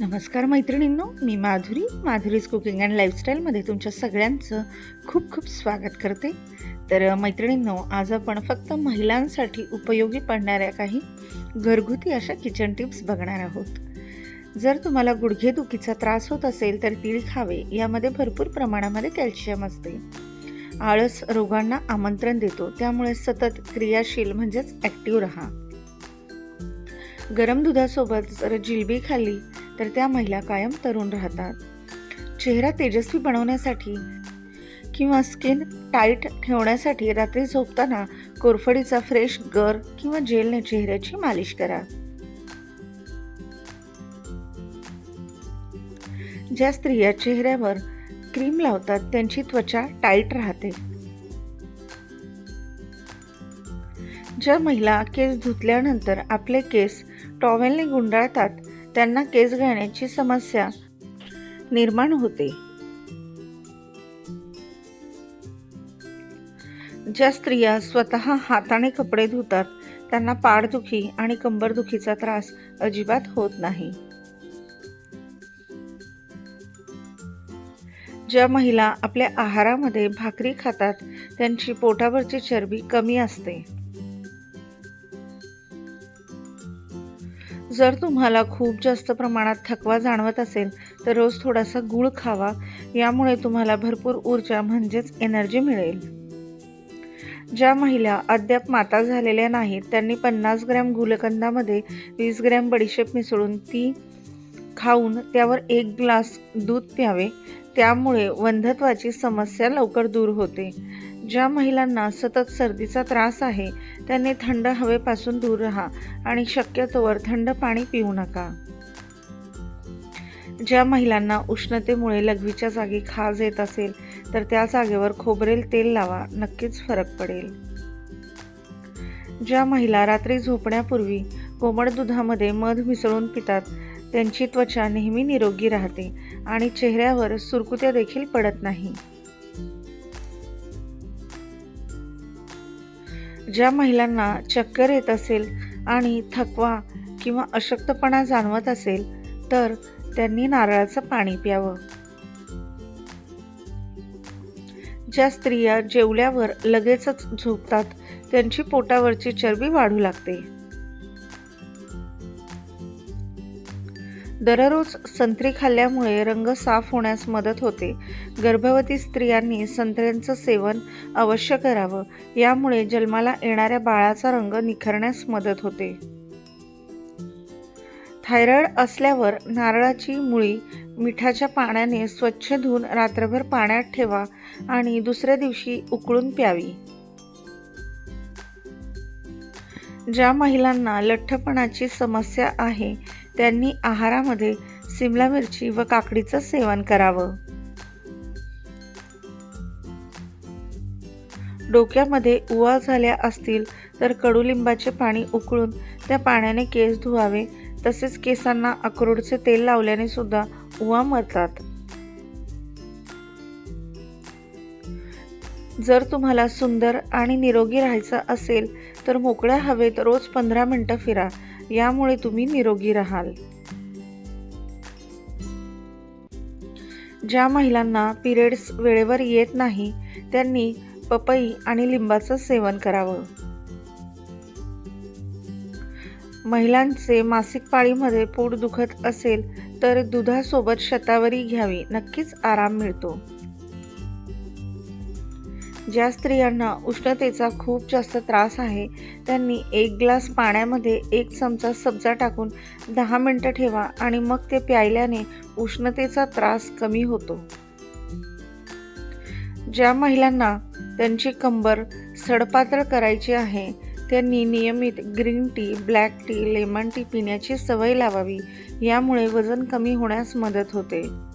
नमस्कार मैत्रिणींनो मी माधुरी माधुरीज कुकिंग अँड लाईफस्टाईलमध्ये तुमच्या सगळ्यांचं खूप खूप स्वागत करते. तर मैत्रिणींनो आज आपण फक्त महिलांसाठी उपयोगी पडणाऱ्या काही घरगुती अशा किचन टिप्स बघणार आहोत. जर तुम्हाला गुडघेदुखीचा त्रास होत असेल तर तीळ खावे यामध्ये भरपूर प्रमाणामध्ये कॅल्शियम असते. आळस रोगांना आमंत्रण देतो त्यामुळे सतत क्रियाशील म्हणजेच ॲक्टिव्ह राहा. गरम दुधासोबत जर जिलबी खाल्ली तर त्या महिला कायम तरुण राहतात. चेहरा तेजस्वी बनवण्यासाठी किंवा स्किन टाईट ठेवण्यासाठी रात्री झोपताना कोरफडीचा फ्रेश गर किंवा जेलने चेहऱ्याची मालिश करा. ज्या स्त्रिया चेहऱ्यावर क्रीम लावतात त्यांची त्वचा टाईट राहते. ज्या महिला केस धुतल्यानंतर आपले केस टॉवेलने गुंडाळतात त्यांना केस घालण्याची समस्या निर्माण होते. ज्या स्त्रिया स्वतः हाताने कपडे धुतात त्यांना पाठदुखी आणि कंबरदुखीचा त्रास अजिबात होत नाही. ज्या महिला आपल्या आहारामध्ये भाकरी खातात त्यांची पोटावरची चरबी कमी असते. जर तुम्हाला खूप जास्त प्रमाणात थकवा जाणवत असेल तर रोज थोडासा गूळ खावा. यामुळे तुम्हाला भरपूर ऊर्जा म्हणजेच एनर्जी मिळेल. ज्या महिला अद्याप माता झालेल्या नाहीत त्यांनी पन्नास ग्रॅम गुलकंदामध्ये वीस ग्रॅम बडीशेप मिसळून ती खाऊन त्यावर एक ग्लास दूध प्यावे. त्यामुळे वंधत्वाची समस्या लवकर दूर होते. ज्या महिलांना सतत सर्दीचा त्रास आहे त्यांनी थंड हवेपासून दूर राहा आणि शक्यतोवर थंड पाणी पिऊ नका. ज्या महिलांना उष्णतेमुळे लघवीच्या जागी खाज येत असेल तर त्या जागेवर खोबरेल तेल लावा नक्कीच फरक पडेल. ज्या महिला रात्री झोपण्यापूर्वी कोमट दुधामध्ये मध मिसळून पितात त्यांची त्वचा नेहमी निरोगी राहते आणि चेहऱ्यावर सुरकुत्या देखील पडत नाही. ज्या महिलांना चक्कर येत असेल आणि थकवा किंवा अशक्तपणा जाणवत असेल तर त्यांनी नारळाचं पाणी प्यावं. ज्या स्त्रिया जेवल्यावर लगेचच झोपतात त्यांची पोटावरची चरबी वाढू लागते. दररोज संत्री खाल्ल्यामुळे रंग साफ होण्यास मदत होते. गर्भवती स्त्रियांनी संत्र्यांचं सेवन अवश्य करावं. यामुळे जन्माला येणाऱ्या बाळाचा रंग निखरण्यास मदत होते. थायरॉइड असल्यावर नारळाची मुळी मिठाच्या पाण्याने स्वच्छ धुवून रात्रभर पाण्यात ठेवा आणि दुसऱ्या दिवशी उकळून प्यावी. ज्या महिलांना लठ्ठपणाची समस्या आहे त्यांनी आहारामध्ये सिमला मिरची व काकडीचं सेवन करावं. डोक्यामध्ये उवा झाल्या असतील तर कडुलिंबाचे पाणी उकळून त्या पाण्याने केस धुवावे. तसेच केसांना अक्रोडचे तेल लावल्याने सुद्धा उवा मरतात. जर तुम्हाला सुंदर आणि निरोगी राहायचं असेल तर मोकळ्या हवेत रोज पंधरा मिनटं फिरा. यामुळे तुम्ही निरोगी राहाल. ज्या महिलांना पिरियड्स वेळेवर येत नाही त्यांनी पपई आणि लिंबाचं सेवन करावं. महिलांचे मासिक पाळीमध्ये पोट दुखत असेल तर दुधासोबत शतावरी घ्यावी नक्कीच आराम मिळतो. ज्या स्त्रियांना उष्णतेचा खूप जास्त त्रास आहे त्यांनी एक ग्लास पाण्यामध्ये एक चमचा सब्जा टाकून दहा मिनटं ठेवा आणि मग ते प्यायल्याने उष्णतेचा त्रास कमी होतो. ज्या महिलांना त्यांची कंबर सडपातळ करायची आहे त्यांनी नियमित green tea black tea lemon tea पिण्याची सवय लावावी यामुळे वजन कमी होण्यास मदत होते.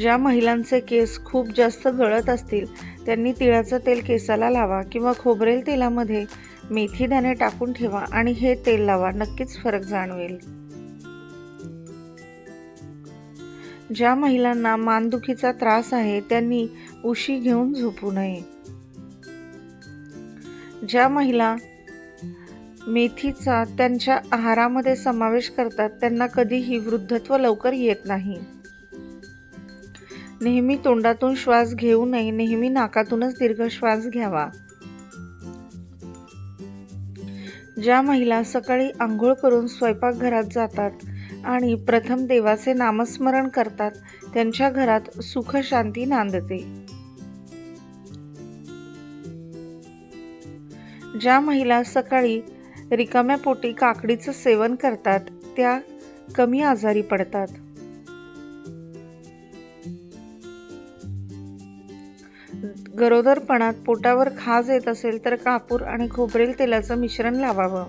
ज्या महिलांचे केस खूप जास्त गळत असतील त्यांनी तिळाचं तेल केसाला लावा किंवा खोबरेल तेलामध्ये मेथी दाणे टाकून ठेवा आणि हे तेल लावा नक्कीच फरक जाणवेल. ज्या महिलांना मानदुखीचा त्रास आहे त्यांनी उशी घेऊन झोपू नये. ज्या महिला मेथीचा त्यांच्या आहारामध्ये समावेश करतात त्यांना कधीही वृद्धत्व लवकर येत नाही. नेहमी तोंडातून श्वास घेऊ नये नेहमी नाकातूनच दीर्घ श्वास घ्यावा. ज्या महिला सकाळी आंघोळ करून स्वयंपाकघरात जातात आणि प्रथम देवाचे नामस्मरण करतात त्यांच्या घरात सुख शांती नांदते. ज्या महिला सकाळी रिकाम्या पोटी काकडीचं सेवन करतात त्या कमी आजारी पडतात. गरोदरपणात पोटावर खाज येत असेल तर कापूर आणि खोबरेल तेलाचं मिश्रण लावावं.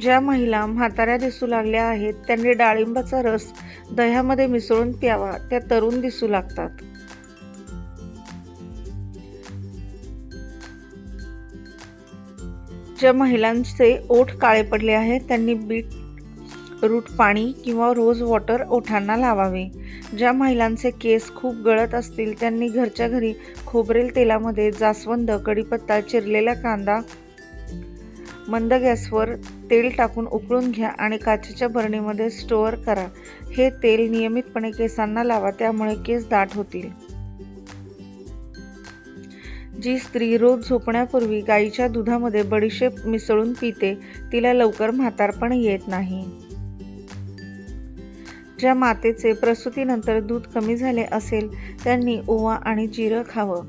ज्या महिला म्हाताऱ्या दिसू लागल्या आहेत त्यांनी डाळिंबाचा रस दह्यामध्ये मिसळून प्यावा त्या तरुण दिसू लागतात. ज्या महिलांचे ओठ काळे पडले आहेत त्यांनी बीट रूट पाणी किंवा रोज वॉटर ओठांना लावावे. ज्या महिलांचे केस खूप गळत असतील त्यांनी घरच्या घरी खोबरेल तेलामध्ये जास्वंद कढीपत्ता चिरलेला कांदा मंद गॅसवर तेल टाकून उकळून घ्या आणि काचेच्या बरणीमध्ये स्टोअर करा. हे तेल नियमितपणे केसांना लावा त्यामुळे केस दाट होतील. जी स्त्री रोज झोपण्यापूर्वी गाईच्या दुधामध्ये बडीशेप मिसळून पिते तिला लवकर म्हातारपण येत नाही. ज्या मातेचे प्रसूतीनंतर दूध कमी झाले असेल त्यांनी ओवा आणि जिरं खावं.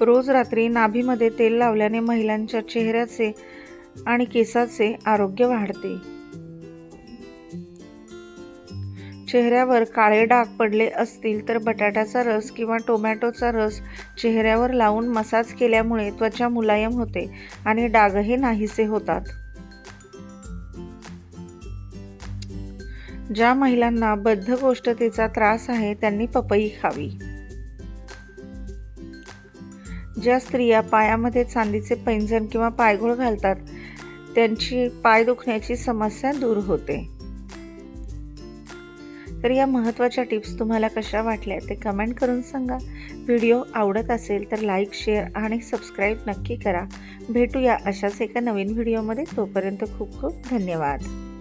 रोज रात्री नाभीमध्ये तेल लावल्याने महिलांच्या चेहऱ्याचे आणि केसाचे आरोग्य वाढते. चेहऱ्यावर काळे डाग पडले असतील तर बटाट्याचा रस किंवा टोमॅटोचा रस चेहऱ्यावर लावून मसाज केल्यामुळे त्वचा मुलायम होते आणि डागही नाहीसे होतात. ज्या महिलांना बद्धकोष्ठतेचा त्रास आहे त्यांनी पपई खावी. ज्या स्त्रिया पायामध्ये चांदीचे पैंजण किंवा पायघोळ घालतात त्यांची पाय दुखण्याची समस्या दूर होते. तर या महत्त्वाच्या टिप्स तुम्हाला कशा वाटल्या ते कमेंट करून सांगा. व्हिडिओ आवडत असेल तर लाईक शेअर आणि सबस्क्राईब नक्की करा. भेटूया अशाच एका नवीन व्हिडिओमध्ये. तोपर्यंत खूप खूप धन्यवाद.